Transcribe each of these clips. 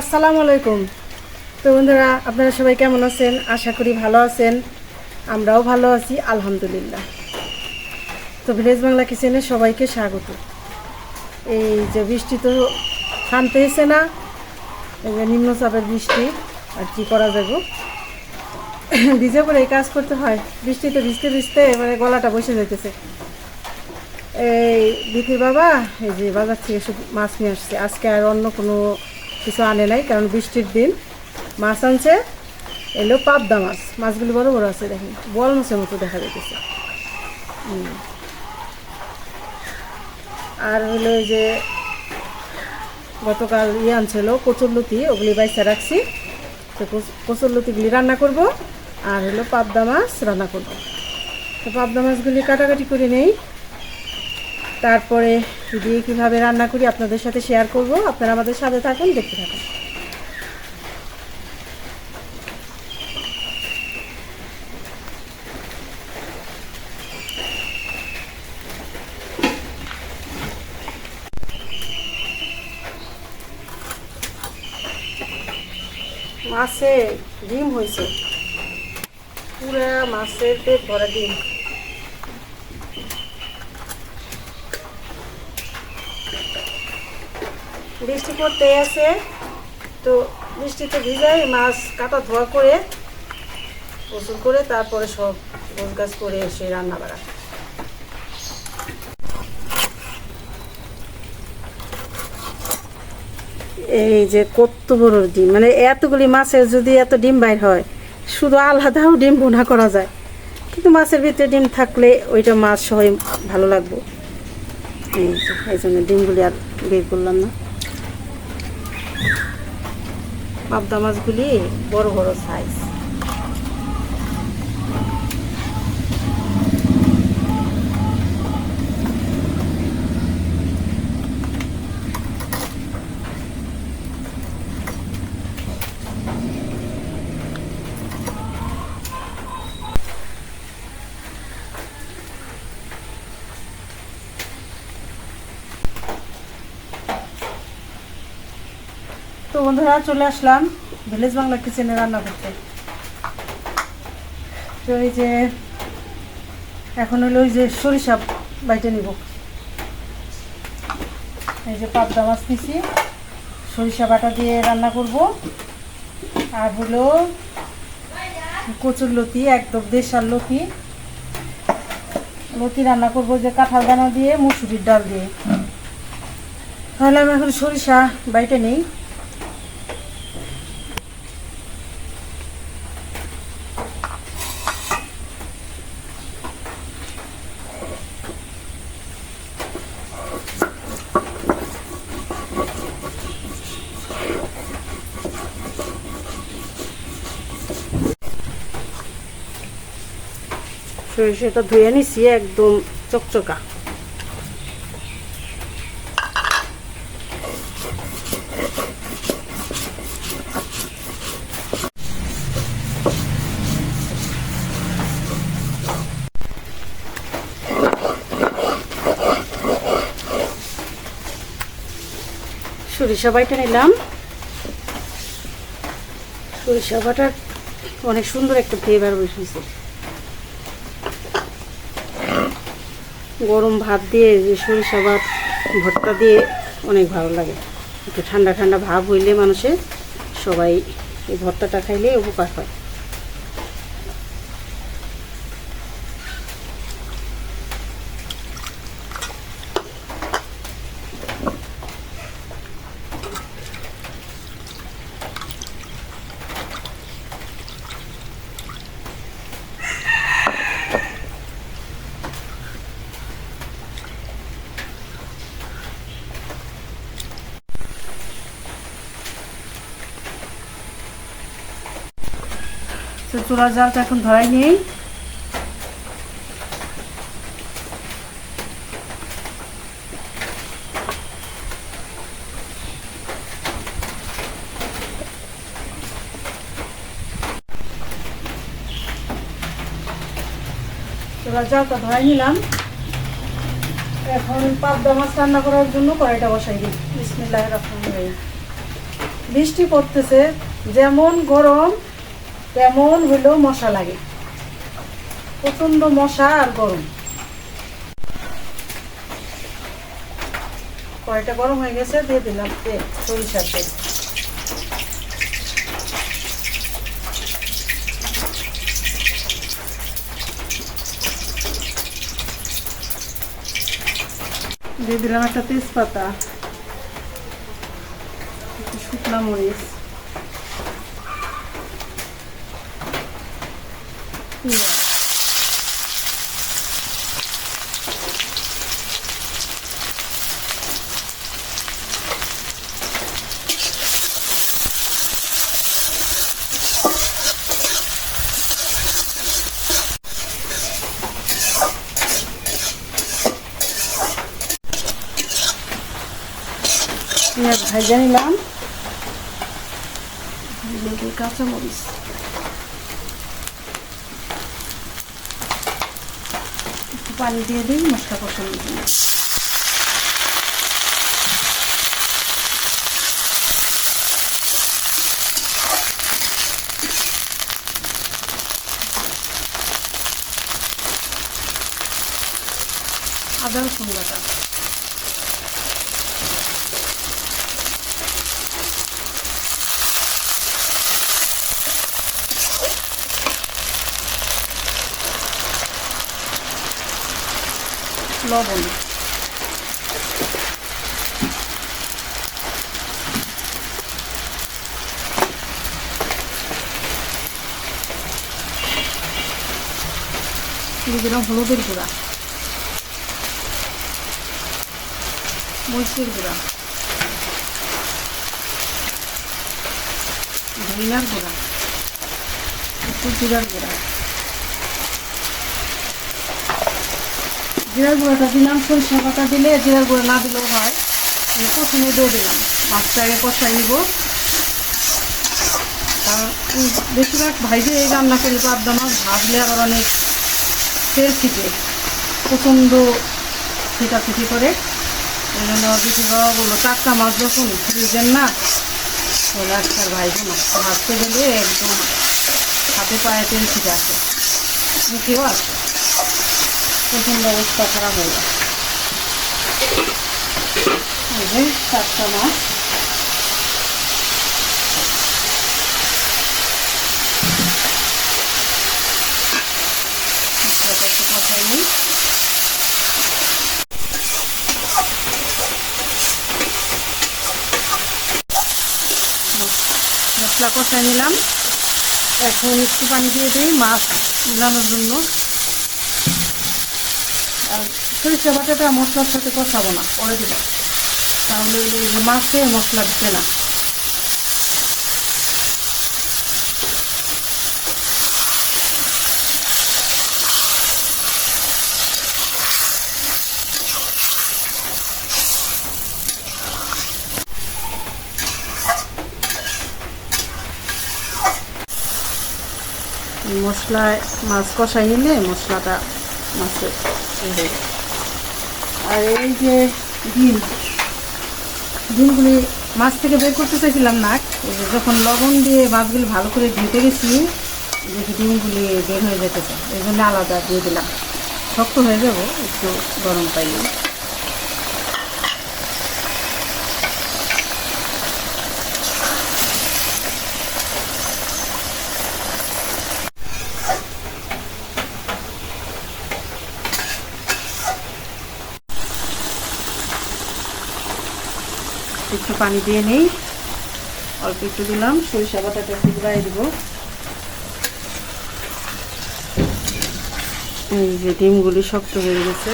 আসসালামু আলাইকুম। তো বন্ধুরা, আপনারা সবাই কেমন আছেন? আশা করি ভালো আছেন। আমরাও ভালো আছি, আলহামদুলিল্লাহ। তো ভিলেজ বাংলা কিচেনে সবাইকে স্বাগত। এই যে বৃষ্টি তো থামতে এসে না, এই যে নিম্নচাপের বৃষ্টি, আর কি করা যাবে? ভিজে পরে এই কাজ করতে হয়। বৃষ্টিতে ভিজতে ভিজতে মানে গলাটা বসে যাইতেছে। এই বিথির বাবা, এই যে বাজার থেকে মাছ নিয়ে আসছে। আজকে আর অন্য কোনো কিছু আনে নাই, কারণ বৃষ্টির দিন। মাছ আনছে, এলো পাবদা মাছ। মাছগুলি বড় বড় আছে, দেখেন। বল মাছের মতো দেখা যাইতেছে। হুম। আর হলো যে গতকাল ইয়ে আনছিল কচুরলতি ওগুলি বাইসা রাখছি। তো কচুরলতিগুলি রান্না করব, আর হলো পাবদা মাছ রান্না করব। তো পাবদা মাছগুলি কাটাকাটি করে নেই। তারপরে দিয়ে কীভাবে রান্না করি আপনাদের সাথে শেয়ার করব। আপনারা আমাদের সাথে থাকুন, দেখতে থাকুন। মাছে ডিম হয়েছে। পুরা মাছের পেট ভরা ডিম বৃষ্টি পড়তে আছে তো বৃষ্টিতে ভিজাই মাছ কাটা ধোয়া করে গোসল করে তারপরে সব গোছ গাছ করে এসে রান্না বাড়া। এই যে কত বড় ডিম মানে এতগুলি মাছের যদি এত ডিম বাইর হয়, শুধু আলাদাও ডিম বোনা করা যায়। কিন্তু মাছের ভিতরে ডিম থাকলে ওইটা মাছ সবাই ভালো লাগবে। এই জন্য ডিমগুলি আর বের করলাম না। পাবদা মাছগুলি বড় বড় সাইজ তো বন্ধুরা চলে আসলাম ভিলেজ বাংলা কিচেনে রান্না করতে। তো এই যে এখন হলো ওই যে সরিষা বাইটে নিব। এই যে পাবদা মাছ নিছি। সরিষা বাটা দিয়ে রান্না করব। আর হলো কচুর লতি, একদম দেশার লতি। লতি রান্না করব যে কাঁঠাল দানা দিয়ে, মুসুরির ডাল দিয়ে। তাহলে আমি এখন সরিষা বাইটে নেই। সরিষাটা ধুয়ে নিছি একদম চকচকা। সরিষা বাটা নিলাম। সরিষা বাটার অনেক সুন্দর একটা ফ্লেভার বসেছে গরম ভাত দিয়ে সরিষা ভাত, ভর্তা দিয়ে অনেক ভালো লাগে। একটু ঠান্ডা ঠান্ডা ভাব হইলে মানুষের সবাই এই ভর্তাটা খাইলে উপকার হয়। তো চোলা জালটা এখন ধরাই নেই। চোলা জালটা ধরাই নিলাম। এখন পাবদা মাছ রান্না করার জন্য কড়াইটা বসাই দিই। বিসমিল্লাহ রহমান বৃষ্টি পড়তেছে, যেমন গরম তেমন হইলেও মশা লাগে। প্রচণ্ড মশা আর গরম। কয়টা গরম হয়ে গেছে, দিয়ে দিলাম তেল, সরিষার তেল। দিয়ে দিলাম একটা তেজপাতা শুকনা মরিচ। পেঁয়াজ। পেঁয়াজ ভাজা নিলাম দিয়ে দিই কাঁচামরিচ একটু পানি দিয়ে দিই মশলা কষানোর জন্য আদা রসুন বাটা লবণ। দিয়ে দিলাম হলুদের গুঁড়া। মরিচের গুঁড়া। ধনিয়ার গুঁড়া। একটু জিরার গুঁড়া। জিরার গুঁড়োটা দিলাম সরিষা পাতা দিলে জিরার গুঁড়ো না দিলেও হয়। প্রথমে দিয়ে দিলাম, মাছটা আগে কষাই নিব। বেশিরভাগ ভাইজে এই রান্না করি পাবদা মাছ ভাজলে আবার অনেক তেল ছিটে প্রচণ্ড ছিটাছিটি করে। এই জন্য বেশিরভাগ ওগুলো টাটকা মাছ যখন ফ্রিজের না ওগুলো আজকে ভাইজে না ভাজতে গেলে একদম হাতে পায়ে তেল ছিটে আসে। মুখেও আসে। প্রচণ্ড অবস্থা খারাপ হয়ে যায় টাটকা মাছ। মশলা কষাই নিলাম। এখন একটু পানি দিয়ে দিই মাছ মিলানোর জন্য। আর সরিষা বাটাটা মশলার সাথে কষাবো না, পরে দিব তাহলে মাছে মশলা ঢুকে না মশলায় মাছ কষাই নিলে মশলাটা মাছের। আর এই যে ডিম, ডিমগুলি মাছ থেকে বের করতে চাইছিলাম না। এই যে যখন লবণ দিয়ে মাছগুলি ভালো করে ধুতে গেছি দেখি ডিমগুলি বের হয়ে যেতেছে। এই জন্য আলাদা দিয়ে দিলাম। শক্ত হয়ে যাব, একটু গরম পাইলে। একটু পানি দিয়ে নেই। অল্প একটু দিলাম। সরিষা বাটাটা একটু গুঁড়াই দিব। এই যে ডিমগুলি শক্ত হয়ে গেছে।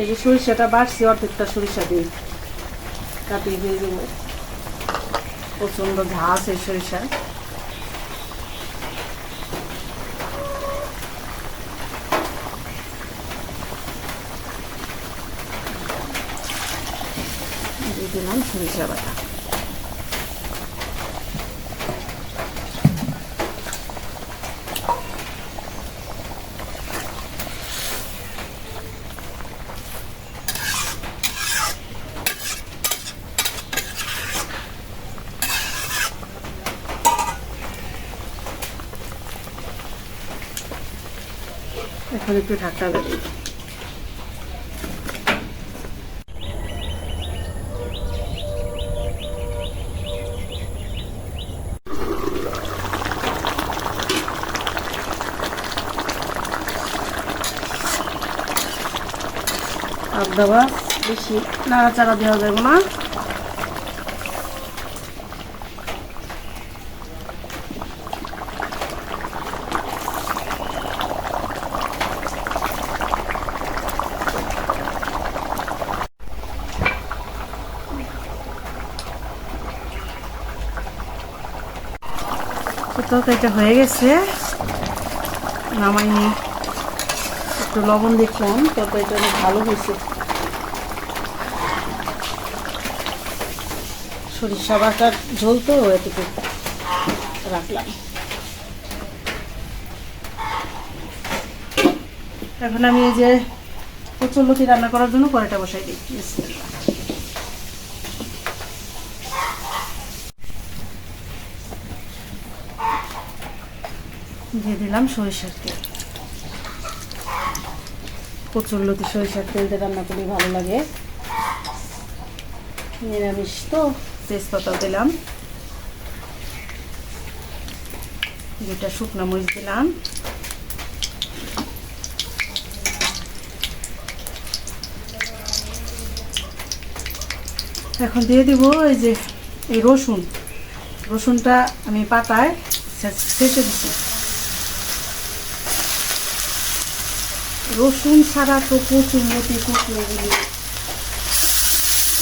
এই যে সরিষাটা বাড়ছে, অর্ধেকটা সরিষা দিই কাটিয়ে দিয়ে দেবো। প্রচণ্ড ঝাঁস এই সরিষা দিয়ে দিলাম সরিষা বাটা। এখন একটু ঢাকা দেবে আর দেওয়া বেশি নাড়াচাড়া দেওয়া যাবে না। তরকারিটা হয়ে গেছে। নামাইনি। একটু লবণ দেখলাম তরকারিটা অনেক ভালো হয়েছে। সরিষা বাটার ঝোল তো, এটুকু রাখলাম। এখন আমি এই যে কচুরলতি রান্না করার জন্য কড়াইটা বসাই দিই। দিয়ে দিলাম সরিষার তেল। কচুরলতি সরিষার তেল দিয়ে রান্না করলে ভালো লাগে। নিরামিষ তো তেজপাতা দিলাম। দুটা শুকনো মরিচ দিলাম। এখন দিয়ে দিব এই যে, এই রসুন। রসুনটা আমি পাতায় সেচে দিচ্ছি রসুন ছাড়া তো কচুর মতি কুচু এগুলি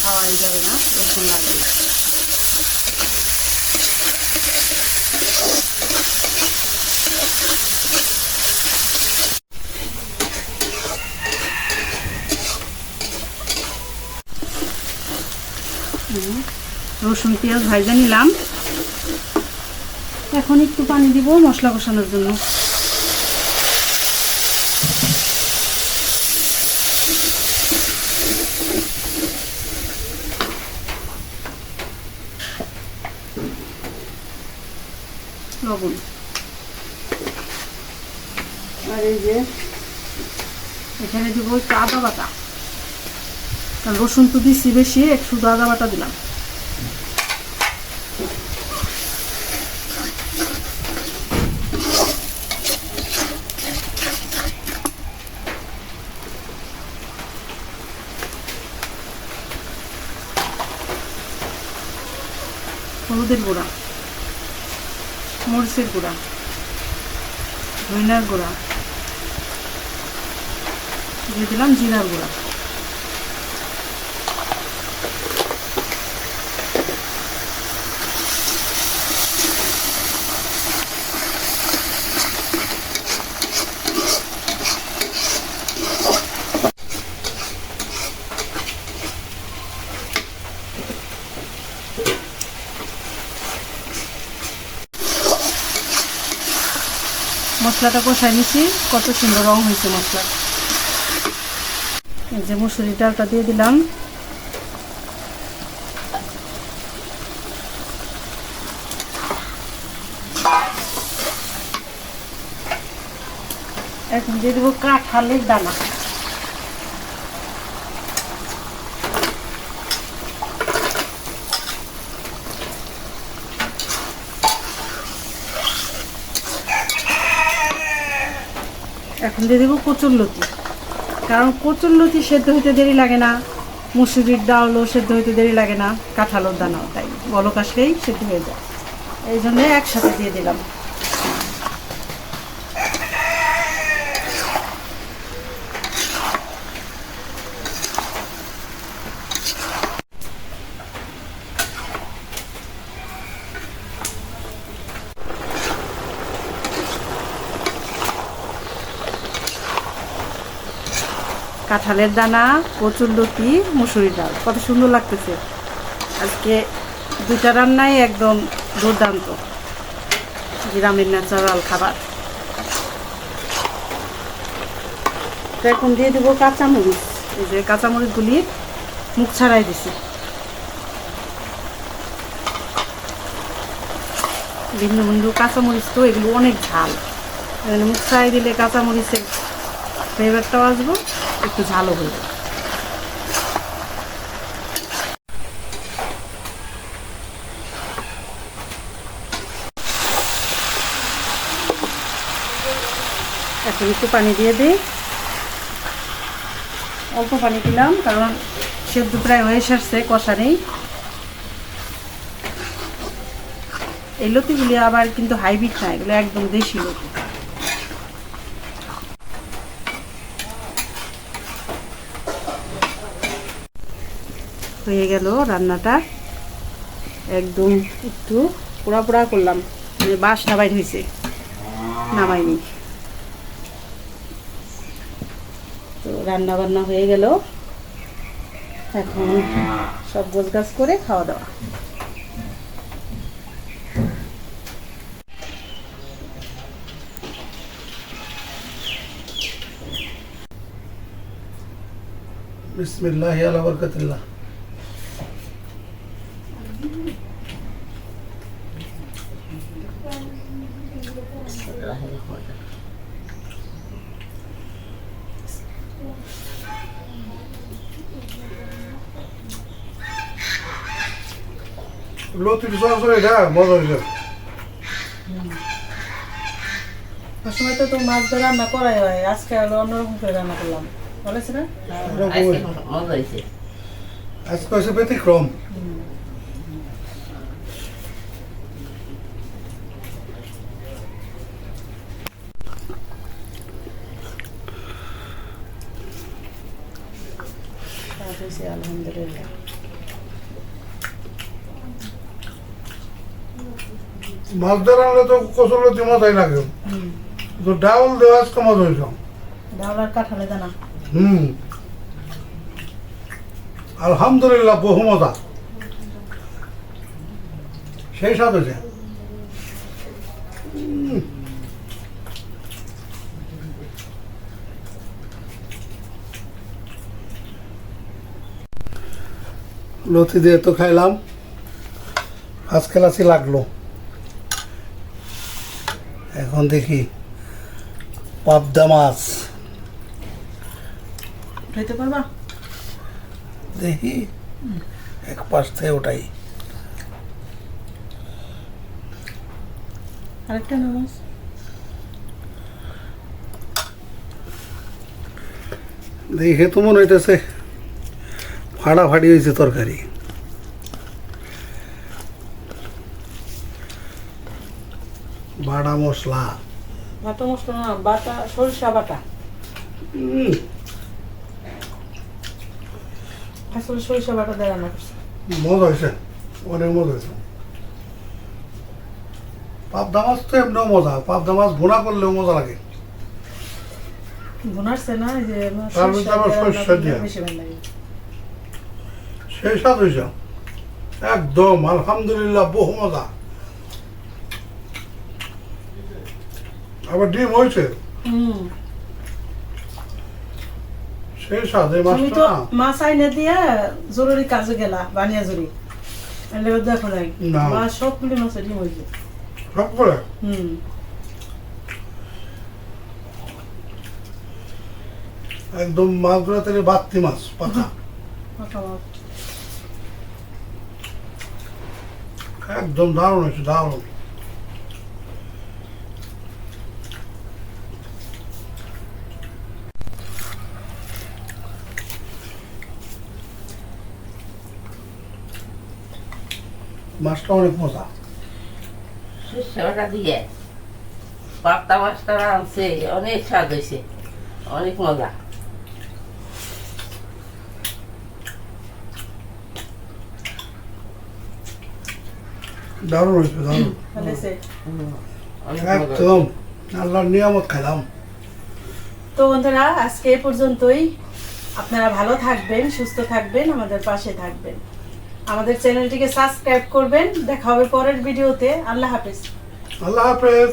খাওয়াই যাবে না, রসুন লাগে রসুন পেঁয়াজ ভাজা নিলাম। এখন একটু পানি দিব মশলা কষানোর জন্য। লবণ। আর এই যে এখানে দিব একটু আদা বাটা। কারণ রসুন তো দিচ্ছি বেশি একটু শুধু আদা বাটা দিলাম। হলুদের গুঁড়া। মরিচের গুঁড়া ধইনার গুঁড়া দিয়ে দিলাম জিরার গুঁড়া। মশলাটা কষাই নিছি। কত সুন্দর রং হয়েছে মশলা। এই যে মুসুরি ডালটা দিয়ে দিলাম। এখন দিয়ে দেবো কাঁঠালের দানা। দিয়ে দেবো কচুর কচুরলতি কারণ কচুর কচুরলতি সেদ্ধ হইতে দেরি লাগে না, মুসুরির ডালও সেদ্ধ হইতে দেরি লাগে না কাঁঠালোর দানাও, তাই বলক আসলেই সেদ্ধ হয়ে যায়। এই জন্যে একসাথে দিয়ে দিলাম। কাঁঠালের দানা কচুরলতি মুসুরি ডাল। কত সুন্দর লাগতেছে। আজকে দুইটা রান্নাই একদম দুর্দান্ত। গ্রামের ন্যাচারাল খাবার। তো এখন দিয়ে দেবো কাঁচামরিচ। এই যে কাঁচামরিচগুলি মুখ ছাড়াই দিছি। ভিন্ন ভিন্ন কাঁচামরিচ তো, এগুলো অনেক ঝাল। মুখ ছাড়াই দিলে কাঁচামরিচের ফ্লেভারটাও আসব। একটু ঝালও হয়ে এখন একটু পানি দিয়ে দিই। অল্প পানি দিলাম, কারণ সেদ্ধ প্রায় হয়ে সারছে, কষা নেই। এই লতিগুলি আবার কিন্তু হাইব্রিড না, এগুলো একদম দেশি লতি। হয়ে গেল রান্নাটা। একদম একটু পোড়া পোড়া করলাম। মানে বাসটা বাইর হয়েছে। নামাইনি। তো রান্না বান্না হয়ে গেল। এখন সব গোছ গাছ করে খাওয়া দাওয়া। বিসমিল্লাহ আলা বরকতিল্লাহ। লতির সরাসরি এটা মজা হয়েছে সময় তো তো মাছ ধরে রান্না করাই হয় আজকে হলো অন্যরকম করে রান্না করলাম বলেছে না মজা হয়েছে আজকে হয়েছে ব্যতিক্রম আলহামদুলিল্লাহ মাছ ধরে আনলে তো কচুর লতি মজাই লাগে। তো ডাউল দেওয়া আজকে কাঁঠালে দানা হুম। আলহামদুলিল্লাহ বহু মজা। সেই হয়েছে উম। লতি দিয়ে তো খাইলাম। আজ খেলাচি লাগল। এখন দেখি। পাবদা মাছ। খাইতে পারবা? দেখি। এক পাশ থেকে ওটাই আরেকটা নামাজ দেখে তো মনে হইতেছে ফাটাফাটি হয়েছে তরকারি। বাটা মশলা। বাটা মশলা না বাটা সরিষা বাটা। আসলে সরিষা বাটা দিয়ে করছে মজা হয়েছে অনেক মজা হয়েছে। পাবদা মাছ তো এমনিও মজা পাবদা মাছ ভুনা করলেও মজা লাগে। ভুনারছে না যে সরিষা দিয়ে সেই স্বাদ হয়েছে একদম আলহামদুলিল্লাহ বহু মজা। আবার ডিম হয়েছে? হুম। সেই তুমি তো মাছ আইনে দিয়া জরুরি কাজে গেলা বানিয়া জরুরি। এলে দেখো নাই। মাছ সবগুলি মাছ ডিম হয়েছে সব করে? হুম। একদম মাছগুলো থেকে বাত্তি মাছ পাতা। পাকা মাছ। একদম দারুণ হয়েছে দারুণ। মাছটা অনেক মজা। দিয়ে মাছটা আনছে অনেক স্বাদ হয়েছে অনেক মজা। দারুণ হয়েছে দারুণ। ভালো হয়েছে? অনেক মজা হয়েছে। একদম আল্লাহর নিয়ামত খেলাম তো বন্ধুরা আজকে এই পর্যন্তই। আপনারা ভালো থাকবেন সুস্থ থাকবেন আমাদের পাশে থাকবেন। আমাদের চ্যানেলটিকে সাবস্ক্রাইব করবেন। দেখা হবে পরের ভিডিওতে। আল্লাহ হাফেজ। আল্লাহ হাফেজ।